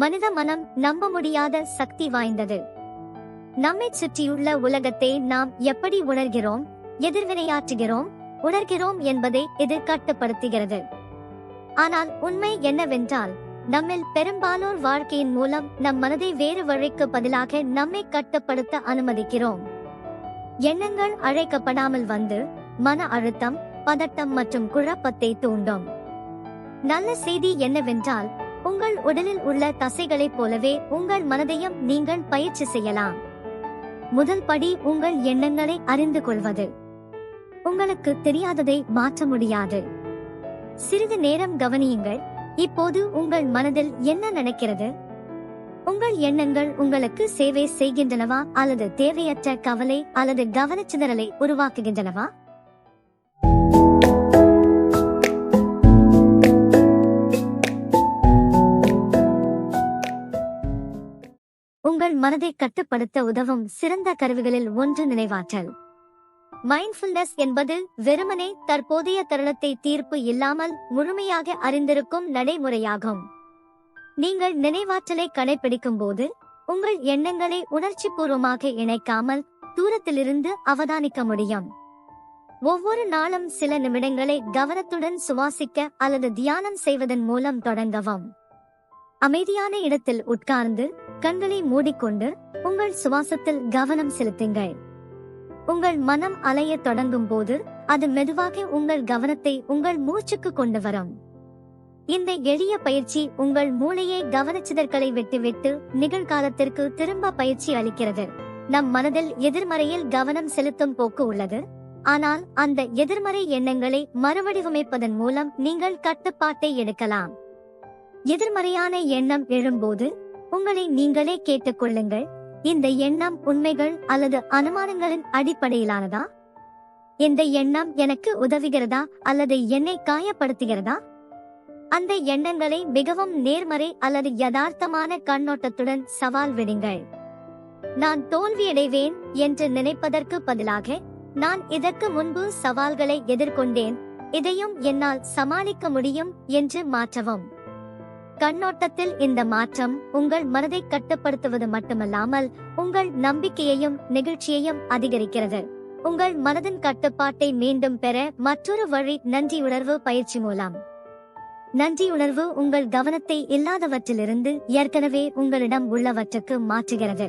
மனித மனம் நம்ப முடியாத சக்தி வாய்ந்தது. நம்மை சுற்றியுள்ள உலகத்தை நாம் எப்படி உணர்கிறோம் எதிர்வினையாற்றுகிறோம் உணர்கிறோம் என்பதை இது கட்டுப்படுத்துகிறது. ஆனால் உண்மை என்னவென்றால் நம்மில் பெரும்பாலோர் வாழ்க்கையின் மூலம் நம் மனதை வேறு வழிக்கு பதிலாக நம்மை கட்டுப்படுத்த அனுமதிக்கிறோம். எண்ணங்கள் அழைக்கப்படாமல் வந்து மன அழுத்தம் பதட்டம் மற்றும் குழப்பத்தை தூண்டும். நல்ல செய்தி என்னவென்றால் உங்கள் உடலில் உள்ள தசைகளைப் போலவே உங்கள் மனதையும் நீங்கள் பயிற்சி செய்யலாம். முதல் படி உங்கள் எண்ணங்களை அறிந்து கொள்வது. உங்களுக்கு தெரியாததை மாற்ற முடியாது. சிறிது நேரம் கவனியுங்கள் இப்போது உங்கள் மனதில் என்ன நடக்கிறது? உங்கள் எண்ணங்கள் உங்களுக்கு சேவை செய்கின்றனவா அல்லது தேவையற்ற கவலை அல்லது கவனச்சிதறலை உருவாக்குகின்றனவா? உங்கள் மனதை கட்டுப்படுத்த உதவும் சிறந்த கருவிகளில் ஒன்று நினைவாற்றல். மைண்ட்ஃபுல்னஸ் என்பது வெறுமனே தற்போதைய தருணத்தை தீர்ப்பு இல்லாமல் முழுமையாக அறிந்திருக்கும் நடைமுறையாகும். நீங்கள் நினைவாற்றலை கடைபிடிக்கும் போது உங்கள் எண்ணங்களை உணர்ச்சிபூர்வமாக இணைக்காமல் தூரத்திலிருந்து அவதானிக்க முடியும். ஒவ்வொரு நாளும் சில நிமிடங்களை கவனத்துடன் சுவாசிக்க அல்லது தியானம் செய்வதன் மூலம் தொடங்கவும். அமைதியான இடத்தில் உட்கார்ந்து கண்களை மூடிக்கொண்டு உங்கள் சுவாசத்தில் கவனம் செலுத்துங்கள். உங்கள் மனம் அலையத் தொடங்கும் போது அது மெதுவாக உங்கள் கவனத்தை உங்கள் மூச்சுக்கு கொண்டு வரும். இந்த எளிய பயிற்சி உங்கள் மூளையை கவனச்சிதற்களை விட்டுவிட்டு நிகழ்காலத்திற்கு திரும்ப பயிற்சி அளிக்கிறது. நம் மனதில் எதிர்மறையில் கவனம் செலுத்தும் போக்கு உள்ளது. ஆனால் அந்த எதிர்மறை எண்ணங்களை மறுவடிவமைப்பதன் மூலம் நீங்கள் கட்டுப்பாட்டை எடுக்கலாம். எதிர்மறையான எண்ணம் எழும்போது உங்களை நீங்களே கேட்டுக்கொள்ளுங்கள். இந்த எண்ணம் உண்மைகள் அல்லது அனுமானங்களின் அடிப்படையிலானதா? இந்த எண்ணம் எனக்கு உதவுகிறதா? அல்லது என்னை காயப்படுத்துகிறதா? அந்த எண்ணங்களை மிகவும் நேர்மறை அல்லது யதார்த்தமான கண்ணோட்டத்துடன் சவால் விடுங்கள். நான் தோல்வியடைவேன் என்று நினைப்பதற்கு பதிலாக நான் இதற்கு முன்பு சவால்களை எதிர்கொண்டேன் இதையும் என்னால் சமாளிக்க முடியும் என்று மாற்றவும். கண்ணோட்டத்தில் இந்த மாற்றம் உங்கள் மனதை கட்டுப்படுத்துவது மட்டுமல்லாமல் உங்கள் நம்பிக்கையையும் நெகிழ்ச்சியையும் அதிகரிக்கிறது. உங்கள் மனதின் கட்டுப்பாட்டை மீண்டும் பெற மற்றொரு வழி நன்றியுணர்வு பயிற்சி மூலம். நன்றியுணர்வு உங்கள் கவனத்தை இல்லாதவற்றிலிருந்து ஏற்கனவே உங்களிடம் உள்ளவற்றுக்கு மாற்றுகிறது.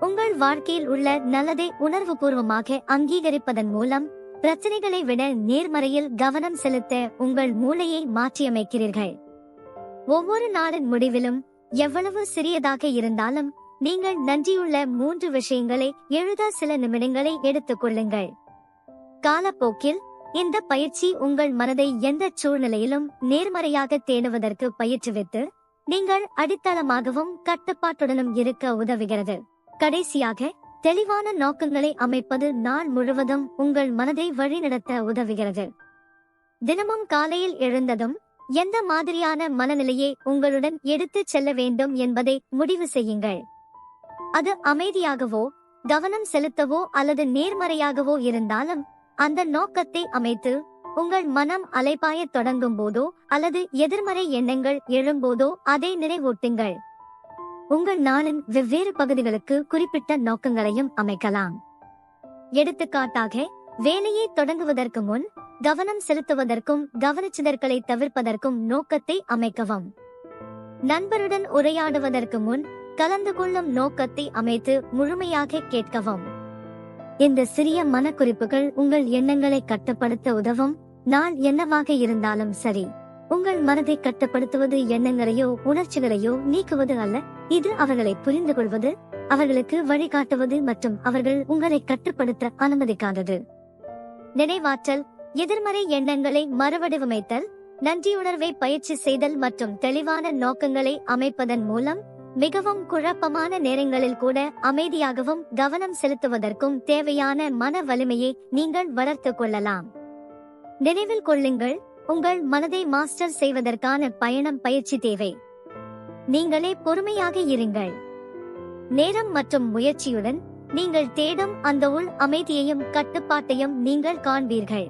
உங்கள் வாழ்க்கையில் உள்ள நல்லதை உணர்வுபூர்வமாக அங்கீகரிப்பதன் மூலம் பிரச்சனைகளை விட நேர்மறையில் கவனம் செலுத்த உங்கள் மூளையை மாற்றியமைக்கிறீர்கள். ஒவ்வொரு நாளின் முடிவிலும் எவ்வளவு சிறியதாக இருந்தாலும் நீங்கள் நன்றியுள்ள மூன்று விஷயங்களை எழுத சில நிமிடங்களை எடுத்துக் கொள்ளுங்கள். காலப்போக்கில் இந்த பயிற்சி உங்கள் மனதை எந்த சூழ்நிலையிலும் நேர்மறையாக தேடுவதற்கு பயிற்றுவித்து நீங்கள் அடித்தளமாகவும் கட்டுப்பாட்டுடனும் இருக்க உதவுகிறது. கடைசியாக தெளிவான நோக்கங்களை அமைப்பது நாள் முழுவதும் உங்கள் மனதை வழிநடத்த உதவுகிறது. தினமும் காலையில் எழுந்ததும் எந்த மாதிரியான மனநிலையை உங்களுடன் எடுத்துச் செல்ல வேண்டும் என்பதை முடிவு செய்யுங்கள். அது அமைதியாகவோ கவனம் செலுத்தவோ அல்லது நேர்மறையாகவோ இருந்தாலும் அந்த நோக்கத்தை அமைத்து உங்கள் மனம் அலைபாயத் தொடங்கும் போதோ அல்லது எதிர்மறை எண்ணங்கள் எழும்போதோ அதை நினைவூட்டுங்கள். உங்கள் நாளின் வெவ்வேறு பகுதிகளுக்கு குறிப்பிட்ட நோக்கங்களையும் அமைக்கலாம். எடுத்துக்காட்டாக வேலையை தொடங்குவதற்கு முன் கவனம் செலுத்துவதற்கும் கவனச்சிதற்களை தவிர்ப்பதற்கும் நோக்கத்தை அமைக்கவும். நண்பருடன் உரையாடுவதற்கு முன் கலந்து கொள்ளும் நோக்கத்தை அமைத்து முழுமையாக கேட்கவும். இந்த சிறிய மனக்குறிப்புகள் உங்கள் எண்ணங்களை கட்டுப்படுத்த உதவும். நான் என்னவாக இருந்தாலும் சரி. உங்கள் மனதை கட்டுப்படுத்துவது எண்ணங்களையோ உணர்ச்சிகளையோ நீக்குவது அல்ல. இது அவர்களை புரிந்து கொள்வது அவர்களுக்கு வழிகாட்டுவது மற்றும் அவர்கள் உங்களை கட்டுப்படுத்த அனுமதிக்காதது. நினைவாற்றல் எதிர்மறை எண்ணங்களை மறுவடிவமைத்தல் நன்றியுணர்வை பயிற்சி செய்தல் மற்றும் தெளிவான நோக்கங்களை அமைப்பதன் மூலம் மிகவும் குழப்பமான நேரங்களில் கூட அமைதியாகவும் கவனம் செலுத்துவதற்கும் தேவையான மன வலிமையை நீங்கள் வளர்த்துக் கொள்ளலாம். நினைவில் கொள்ளுங்கள் உங்கள் மனதை மாஸ்டர் செய்வதற்கான பயணம் பயிற்சி தேவை. நீங்களே பொறுமையாக இருங்கள். நேரம் மற்றும் முயற்சியுடன் நீங்கள் தேடும் அந்த உள் அமைதியையும் கட்டுப்பாட்டையும் நீங்கள் காண்பீர்கள்.